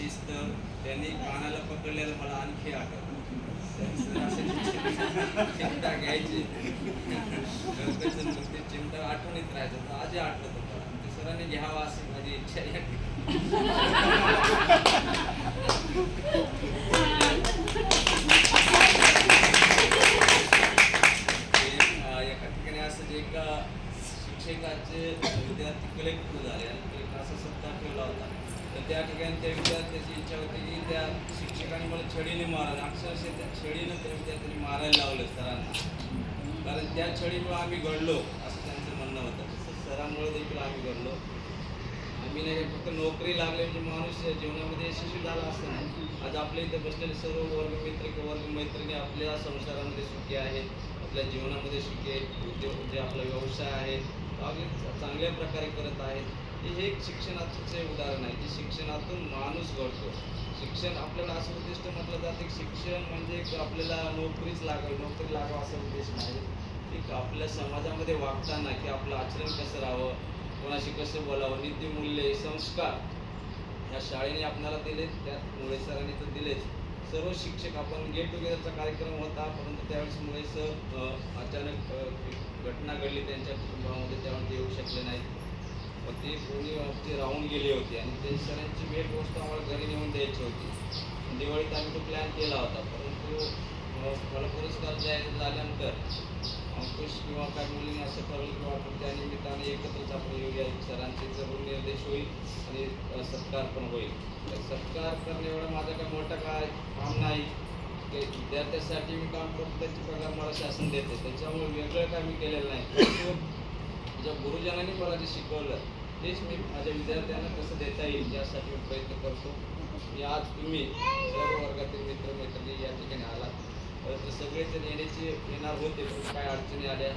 शिस्त त्यांनी कानाला पकडलेलं मला आणखी आठवलं चिमटा घ्यायची. ते चिमटा आठवणीत राहायचं. आजही आठवत मला. ते सरांनी घ्यावा अशी माझी इच्छा आहे ते, अं, एका ठिकाणी असं जे एका शिक्षकाचे विद्यार्थी कलेक्टर झाले आणि कलेक्टर असा सत्कार ठेवला होता तर त्या ठिकाणी त्या विद्यार्थ्याची इच्छा होती की त्या शिक्षकांनी मला छडीने मारायला अक्षरशः त्या छडीनं त्या विद्यार्थ्यांनी मारायला लावलं सरांना. कारण त्या छडीमुळे आम्ही घडलो असं त्यांचं म्हणणं होतं. तसं सरांमुळे देखील आम्ही घडलो. आम्ही नाही फक्त नोकरी लागले म्हणजे माणूस जीवनामध्ये यशस्वी झाला असं नाही आज आपल्या इथे बसलेले सर्व वर्ग मित्र किंवा वर्गमैत्रिणी आपल्या संसारामध्ये सुखी आहेत आपल्या जीवनामध्ये सुखी आहेत उद्योग जे आपला व्यवसाय आहे. तो अगदी चांगल्या प्रकारे करत आहेत. हे एक शिक्षणाचे उदाहरण आहे जे शिक्षणातून माणूस घडतो. शिक्षण आपल्याला असं उद्दिष्ट म्हटलं जातं की शिक्षण म्हणजे एक आपल्याला नोकरीच लागेल नोकरी लागावं असा उद्देश नाही. एक आपल्या समाजामध्ये वागताना की आपलं आचरण कसं राहावं कोणाशी कसं बोलावं नीतिमूल्ये संस्कार या शाळेने आपल्याला दिले त्यात मुळे सरांनी तर दिलेच. सर्व शिक्षक आपण गेट टुगेदरचा कार्यक्रम होता परंतु त्यावेळेस मुळे सर अचानक घटना घडली त्यांच्या कुटुंबामध्ये त्यावेळेस येऊ शकले नाही मग ते कोणी ते राहून गेले होते आणि ते सरांची भेट गोष्ट आम्हाला घरी नेऊन द्यायची होती. दिवाळीत आम्ही तो प्लॅन केला होता. परंतु अ, मला पुरस्कार जाहीर झाल्यानंतर अंकुश किंवा काय मुलींनी असं करेल किंवा आपण त्या निमित्ताने एकत्रच आपण येऊया. एक सरांचे जरूर निर्देश होईल आणि सत्कार पण होईल. तर सत्कार करणे एवढा माझा काय मोठा काय काम नाही. ते विद्यार्थ्यासाठी मी काम करतो त्याची पगार मला शासन देते. त्याच्यामुळे वेगळं काय मी केलेलं नाही. ज्या गुरुजनांनी मला जे शिकवलं तेच मी माझ्या विद्यार्थ्यांना कसं देता येईल यासाठी मी प्रयत्न करतो. मी आज तुम्ही सर्व वर्गातील मित्र मैत्रिणी या ठिकाणी आलात. परंतु सगळेजण येण्याचे येणार होते पण काय अडचणी आल्या?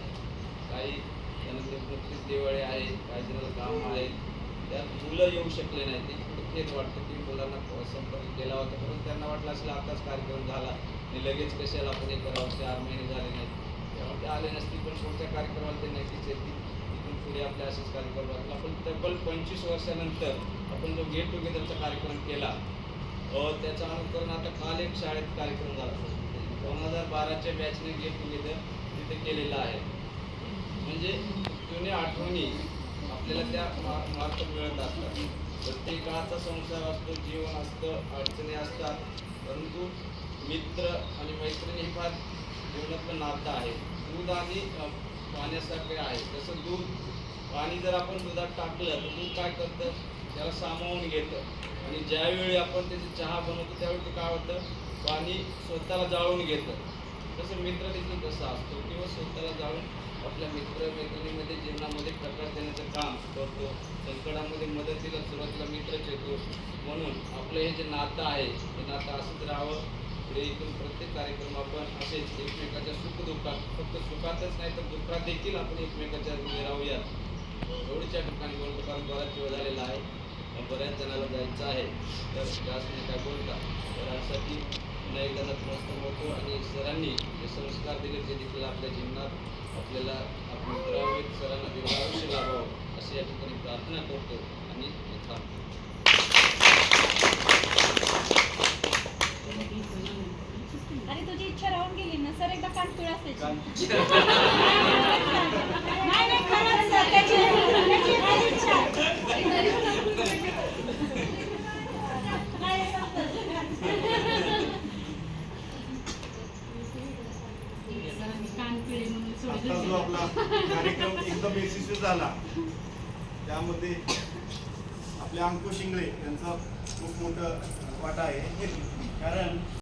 काही त्यानंतर प्रत्येक दिवाळी आहे काही जणांना काम आहे. त्यात मुलं येऊ शकले नाही ते वाटतं की मुलांना संपर्क केला होता परंतु त्यांना वाटलं असेल आताच कार्यक्रम झाला आणि लगेच कशाला आपण हे करावं? चार महिने झाले नाहीत. त्यामुळे ते आले नसतील पण पुढच्या कार्यक्रमाला ते नक्कीच येतील. पुढे आपल्या असेच कार्यक्रम राहतील. आपण तब्बल पंचवीस वर्षानंतर आपण जो गेट टुगेदरचा कार्यक्रम केला त्याचा त्याचं अनुकरण आता काल एक शाळेत कार्यक्रम झाला. दोन हजार बाराच्या बॅचने गेट टुगेदर तिथे केलेला आहे. म्हणजे जुन्या आठवणी आपल्याला त्या मार्फत मिळत असतात. प्रत्येकाचा संसार असतो जीवन असतं अडचणी असतात. परंतु मित्र आणि मैत्रिणी हे फार जीवनातलं नातं आहे. दूध आणि पाण्यासारखे आहे. तसं दूध पाणी जर आपण दुधात टाकलं तर दूध काय करतं? त्याला सामावून घेतं. आणि ज्यावेळी आपण त्याची चहा बनवतो त्यावेळी ते काय होतं? पाणी स्वतःला जाळून घेतं. तसं मित्र देखील कसा असतो. किंवा स्वतःला जाळून आपल्या मित्र मैत्रिणीमध्ये जीवनामध्ये प्रकाश देण्याचं काम करतो. संकटामध्ये मदतीला सुरुवातीला मित्रच येतो. म्हणून आपलं हे जे नातं आहे ते नातं असंच राहावं. पुढे इथून प्रत्येक कार्यक्रम आपण असेच एकमेकाच्या सुख दुःखात फक्त सुखातच नाही तर दुःखात देखील आपण एकमेकाच्या मध्ये राहूया एवढीच ठिकाणी बोलतो बराच वेळ झालेला आहे. बऱ्याच जणाला जायचं आहे. तर जास्त नाही काय बोलता. तर यासाठी पुन्हा एकदा नतमस्तक होतो आणि सरांनी जे संस्कार दिले ते देखील आपल्या जीवनात आपल्याला आपण सरांना दीर्घ आयुष्य लाभावं असे या ठिकाणी प्रार्थना करतो आणि थांबतो आणि तुझी इच्छा राहून गेली ना सर एकदा कान पिळा त्याची नाही नाही खरंच सर त्याची त्याची आहे इच्छा कान पिळे म्हणून आता जो आपला कार्यक्रम एकदम यशस्वी झाला त्यामध्ये आपले अंकुश इंगळे यांचा खूप मोठं वाटा आहे. कारण